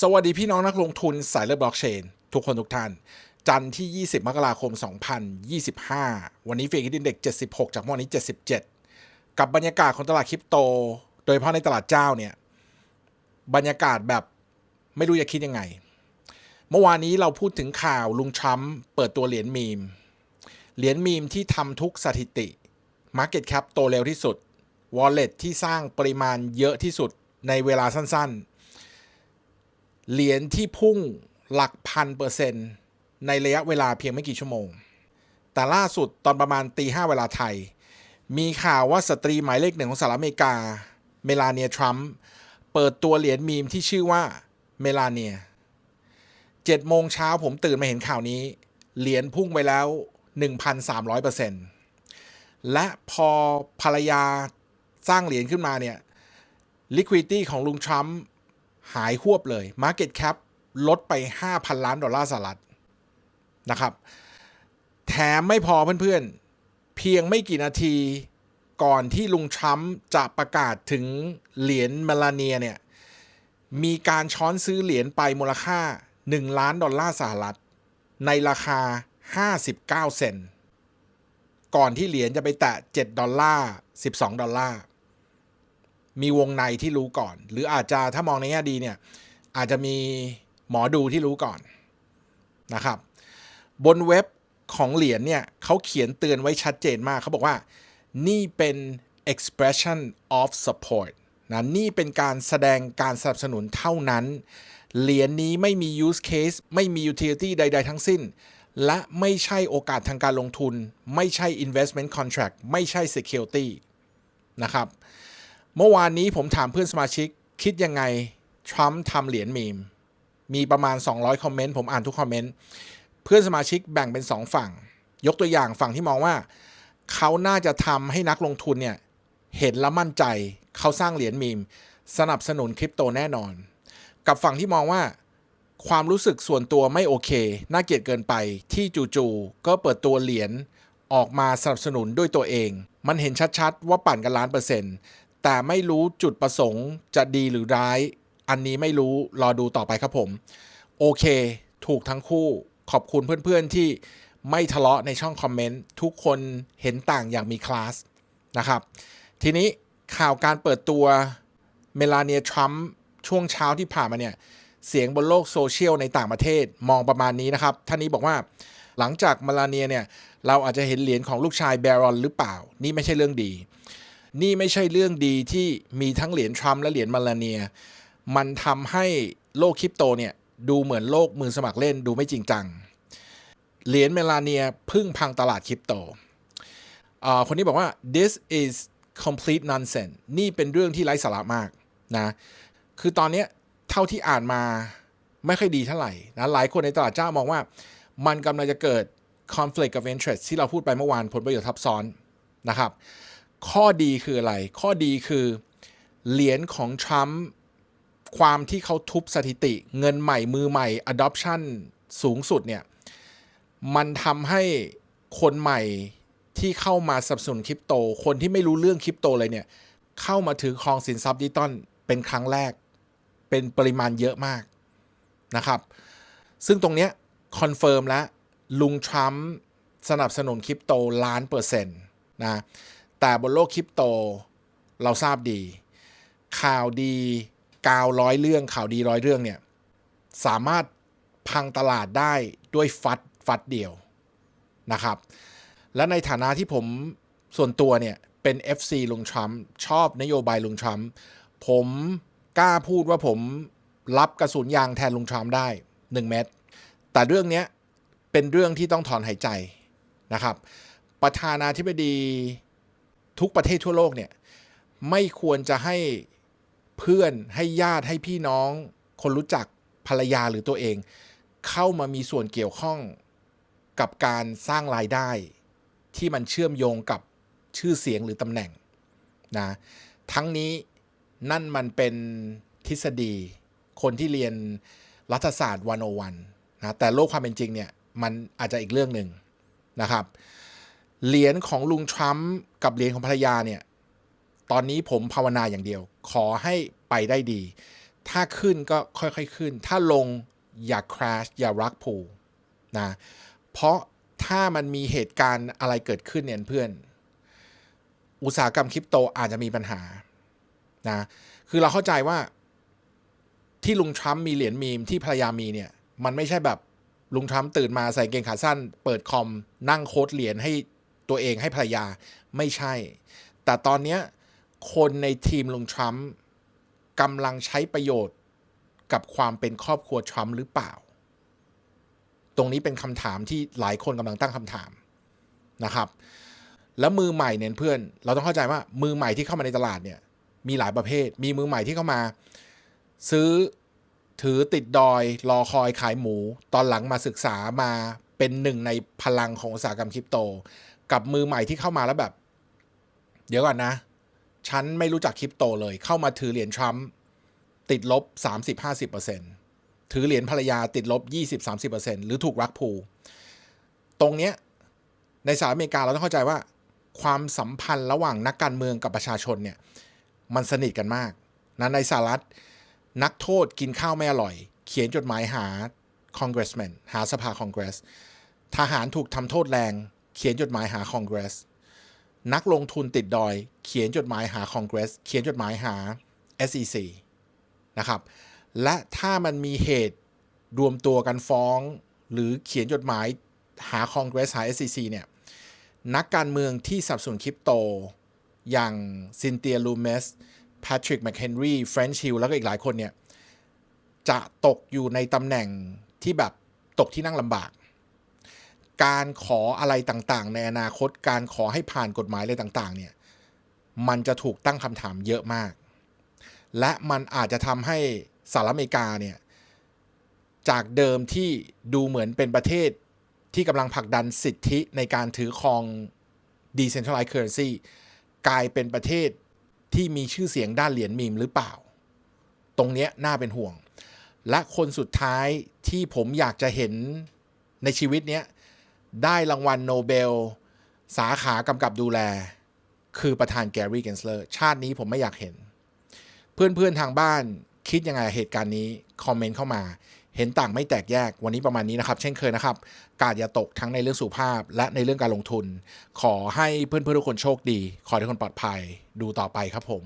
สวัสดีพี่น้องนักลงทุนสายเลือดบล็อกเชน ทุกคนทุกท่าน จันทร์ที่ 20 มกราคม 2025 วันนี้เฟกิดินเด็ก 76 จากเมื่อวานนี้ 77 กับบรรยากาศของตลาดคริปโต โดยเฉพาะในตลาดเจ้าเนี่ย บรรยากาศแบบไม่รู้จะคิดยังไง เมื่อวานนี้เราพูดถึงข่าวลุงทรัมป์เปิดตัวเหรียญมีม เหรียญมีมที่ทำทุกสถิติ Market Cap โตเร็วที่สุด Wallet ที่สร้างปริมาณเยอะที่สุดในเวลาสั้นๆ เหรียญที่พุ่งหลักพันเปอร์เซ็นต์ในระยะเวลาเพียงไม่กี่ชั่วโมง แต่ล่าสุดตอนประมาณตีห้าเวลาไทย มีข่าวว่าสตรีหมายเลขหนึ่งของสหรัฐอเมริกา เมลาเนียทรัมป์เปิดตัวเหรียญมีมที่ชื่อว่าเมลาเนียเจ็ดโมงเช้าผมตื่นมาเห็นข่าวนี้ เหรียญพุ่งไปแล้ว 1,300%และพอภรรยาสร้างเหรียญขึ้นมาเนี่ย liquidity ของลุงทรัมป์ หายหวบเลย Market Cap ลดไป 5,000 ล้านดอลลาร์สหรัฐนะครับ แถมไม่พอเพื่อนๆ เพียงไม่กี่นาทีก่อนที่ลุงทรัมป์จะประกาศถึงเหรียญเมลาเนียเนี่ย มีการช้อนซื้อเหรียญไปมูลค่า 1 ล้านดอลลาร์สหรัฐ ในราคา 59 เซนก่อนที่เหรียญจะไปแตะ 7 ดอลลาร์ 12 ดอลลาร์ มีวงในที่รู้ก่อน หรืออาจจะถ้ามองในแง่ดีเนี่ยอาจจะมีหมอดูที่รู้ก่อนนะครับ บนเว็บของเหรียญเนี่ยเขาเขียนเตือนไว้ชัดเจนมากเขาบอกว่านี่เป็น expression of support นะนี่เป็นการแสดงการสนับสนุนเท่านั้น เหรียญนี้ไม่มี use case ไม่มี utility ใด ๆ ทั้งสิ้น และไม่ใช่โอกาสทางการลงทุน ไม่ใช่ investment contract ไม่ใช่ security นะครับ เมื่อวานนี้ผมถามเพื่อนสมาชิก คิดยังไงทรัมป์ทำเหรียญมีม มีประมาณ 200 คอมเมนต์ ผมอ่านทุกคอมเมนต์ เพื่อนสมาชิกแบ่งเป็น 2 ฝั่ง ยกตัวอย่างฝั่งที่มองว่า เขาน่าจะทำให้นักลงทุนเนี่ย เห็นและมั่นใจ เขาสร้างเหรียญมีม สนับสนุนคริปโตแน่นอน กับฝั่งที่มองว่า ความรู้สึกส่วนตัวไม่โอเค น่าเกลียดเกินไป ที่จู่ๆก็เปิดตัวเหรียญออกมาสนับสนุนด้วยตัวเอง มันเห็นชัดๆ ว่าปั่นกันล้านเปอร์เซ็นต์ แต่ไม่รู้จุดประสงค์จะดีหรือร้าย อันนี้ไม่รู้รอดูต่อไปครับผม โอเค ถูกทั้งคู่ขอบคุณเพื่อนๆที่ไม่ทะเลาะในช่องคอมเมนต์ ทุกคนเห็นต่างอย่างมีคลาสนะครับ ทีนี้ข่าวการเปิดตัวเมลาเนียทรัมป์ช่วงเช้าที่ผ่านมาเนี่ย เสียงบนโลกโซเชียลในต่างประเทศมองประมาณนี้นะครับ ท่านนี้บอกว่าหลังจากเมลาเนียเนี่ย เราอาจจะเห็นเหรียญของลูกชายแบรอนหรือเปล่า นี่ไม่ใช่เรื่องดี นี่ไม่ใช่เรื่องดีที่มีทั้งเหรียญทรัมป์และเหรียญมาลาเนีย มันทำให้โลกคริปโตเนี่ยดูเหมือนโลกมือสมัครเล่นดูไม่จริงจัง เหรียญเมลาเนียพึ่งพังตลาดคริปโตอ่าคนนี้บอกว่า this is complete nonsense นี่เป็นเรื่องที่ไร้สาระมากนะ คือตอนนี้เท่าที่อ่านมาไม่ค่อยดีเท่าไหร่นะหลายคนในตลาดเจ้ามองว่า มันกำลังจะเกิด conflict of interest ที่เราพูดไปเมื่อวานผลประโยชน์ทับซ้อนนะครับ ข้อดีคืออะไร ข้อดีคือเหรียญของทรัมป์ความที่เขาทุบสถิติ เงินใหม่มือใหม่ adoption สูงสุดเนี่ย มันทำให้คนใหม่ที่เข้ามาสนับสนุนคริปโต คนที่ไม่รู้เรื่องคริปโตเลยเนี่ย เข้ามาถือครองสินทรัพย์ดิจิตอลเป็นครั้งแรก เป็นปริมาณเยอะมากนะครับ ซึ่งตรงเนี้ยคอนเฟิร์มแล้วลุงทรัมป์สนับสนุนคริปโตล้านเปอร์เซ็นต์นะ แต่บนโลกคริปโตเราทราบดี ข่าวดีกาวร้อยเรื่องข่าวดีร้อยเรื่องเนี่ยสามารถพังตลาดได้ด้วยฟัดฟัดเดียวนะครับ และในฐานะที่ผมส่วนตัวเนี่ยเป็น FC ลุงทรัมป์ชอบนโยบายลุงทรัมป์ผมกล้าพูดว่าผมรับกระสุนยางแทนลุงทรัมป์ได้ 1 เม็ดแต่เรื่องนี้เป็นเรื่องที่ต้องถอนหายใจนะครับ ประธานาธิบดี ทุกประเทศทั่วโลกเนี่ยไม่ควรจะให้เพื่อนให้ญาติให้พี่น้อง คนรู้จักภรรยาหรือตัวเอง เข้ามามีส่วนเกี่ยวข้องกับการสร้างรายได้ ที่มันเชื่อมโยงกับชื่อเสียงหรือตำแหน่งนะทั้งนี้นั่นมันเป็นทฤษฎี คนที่เรียนรัฐศาสตร์ 101นะแต่โลกความเป็นจริงเนี่ยมันอาจจะอีกเรื่องหนึ่งนะครับ เหรียญของลุงทรัมป์กับเหรียญของภรรยาเนี่ย ตอนนี้ผมภาวนาอย่างเดียว ขอให้ไปได้ดี ถ้าขึ้นก็ค่อยๆขึ้น ถ้าลงอย่า crash อย่ารักพูนะ เพราะถ้ามันมีเหตุการณ์อะไรเกิดขึ้นเนี่ยเพื่อน อุตสาหกรรมคริปโตอาจจะมีปัญหานะ คือเราเข้าใจว่าที่ลุงทรัมป์มีเหรียญมีมที่ภรรยามีเนี่ย มันไม่ใช่แบบลุงทรัมป์ตื่นมาใส่เกงขาสั้น เปิดคอมนั่งโค้ดเหรียญให้ ตัวเองให้ภรรยาไม่ใช่ แต่ตอนนี้คนในทีมลุงทรัมป์กำลังใช้ประโยชน์กับความเป็นครอบครัวทรัมป์หรือเปล่า ตรงนี้เป็นคำถามที่หลายคนกำลังตั้งคำถามนะครับ แล้วมือใหม่เนี่ยเพื่อน เราต้องเข้าใจว่ามือใหม่ที่เข้ามาในตลาดเนี่ยมีหลายประเภท มีมือใหม่ที่เข้ามา ซื้อถือติดดอยรอคอยขายหมู ตอนหลังมาศึกษามาเป็นหนึ่งในพลังของอุตสาหกรรมคริปโต กับมือใหม่ที่เข้ามาแล้วแบบ เดี๋ยวก่อนนะ ฉันไม่รู้จักคริปโตเลย เข้ามาถือเหรียญทรัมป์ติดลบ 30-50%ถือเหรียญภรรยาติดลบ 20-30%หรือถูกรักพูตรงเนี้ยในสหรัฐอเมริกาเราต้องเข้าใจว่า ความสัมพันธ์ระหว่างนักการเมืองกับประชาชนเนี่ยมันสนิทกันมากนะในสหรัฐนักโทษกินข้าวไม่อร่อย เขียนจดหมายหา congressman หาสภาคองเกรส ทหารถูกทำโทษแรง เขียนจดหมายหาคองเกรส นักลงทุนติดดอย เขียนจดหมายหาคองเกรส เขียนจดหมายหา SEC นะครับ และถ้ามันมีเหตุรวมตัวกันฟ้อง หรือเขียนจดหมายหาคองเกรสหา SEC เนี่ยนักการเมืองที่สับสนคริปโต อย่างซินเตียลูเมสแพทริกแมคเฮนรีเฟรนช์ฮิลแล้วก็อีกหลายคนเนี่ยจะตกอยู่ในตำแหน่งที่แบบตกที่นั่งลำบาก การขออะไรต่างๆ ในอนาคตการขอให้ผ่านกฎหมายอะไรต่างๆ เนี่ย มันจะถูกตั้งคำถามเยอะมาก และมันอาจจะทำให้สหรัฐอเมริกาเนี่ย จากเดิมที่ดูเหมือนเป็นประเทศที่กำลังผลักดันสิทธิในการถือครอง decentralized currency กลายเป็นประเทศที่มีชื่อเสียงด้านเหรียญมีมหรือเปล่า ตรงเนี้ยน่าเป็นห่วง และคนสุดท้ายที่ผมอยากจะเห็นในชีวิตเนี้ย ได้รางวัลโนเบล สาขากำกับดูแล คือประธานแกรี่เกนสเลอร์ชาตินี้ผมไม่อยากเห็น เพื่อนๆทางบ้านคิดยังไงเหตุการณ์นี้ คอมเมนต์เข้ามา เห็นต่างไม่แตกแยกวันนี้ประมาณนี้นะครับ เช่นเคยนะครับ กาดอย่าตกทั้งในเรื่องสุภาพ และในเรื่องการลงทุน ขอให้เพื่อนๆทุกคนโชคดี ขอให้ทุกคนปลอดภัย ดูต่อไปครับผม